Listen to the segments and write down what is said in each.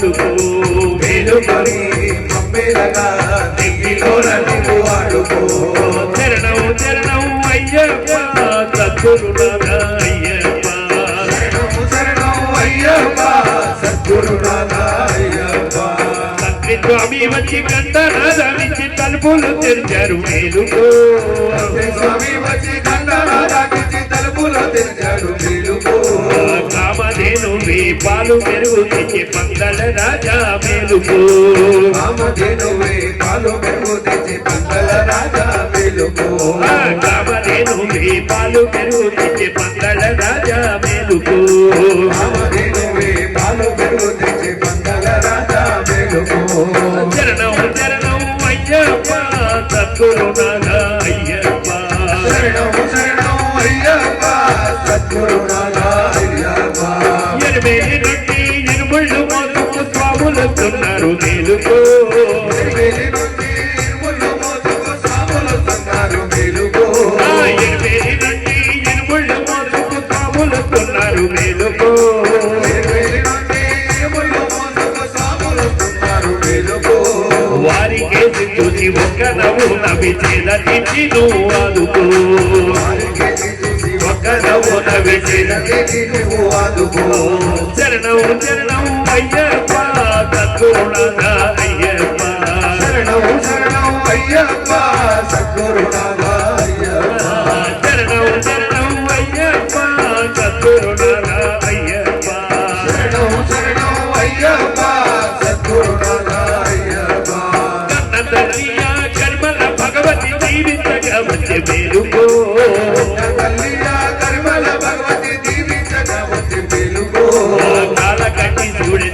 వాడుకో మేలుకొని మమ్మేలగా దిగిలో నీవు వాడు స్వామి వచ్చి కంటనాదానికి తలుపులు తెరిచారు. మేలుకో స్వామి వచ్చి దండరాజాకి తలుపులో తెరిచాడు మేలుకో కామధేను పాలు పెరుగు తెచ్చి పందల రాజా మేలుకో రామధేనువే పాలు మెరుగు తెచ్చి పందల రాజా మేలుకో కామధేను పాలు పెరుగు తెచ్చి పందల రాజా మేలుకో రామధేనువే పాలు మెరుగు తెచ్చి ఎనిమిది నుండి ఎనుముళ్ళు మోసుకు స్వాములొస్తున్నారు మేలుకో ఎనిమిది మేలుకో ఎనిమిది నుండి మోసుకు మేలుకో చూసి ఒక నవ్వు నవ్వి చేల తిట్టి నువ్వు ఆదుకో నువ్వు ఆదుకో చరణం చరణం అయ్యప్ప సద్గురునాథ వెలుగో కాల కట్టి చూడే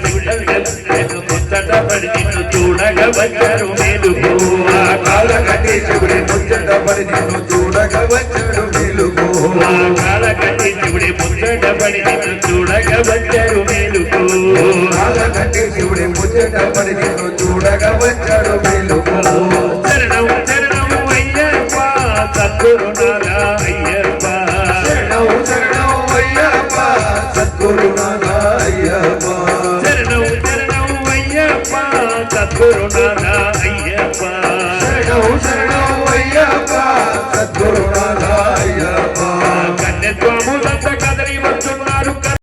ముచ్చట పడి నిన్ను చూడగా వచ్చారు మేలుకో ఆ కాల కట్టి శివుడి ముచ్చట పడి నిన్ను చూడగా వచ్చాడు వెలుగో ఆ కాల కట్టి చూడే ముచ్చట పడి నిన్ను చూడగా Corona.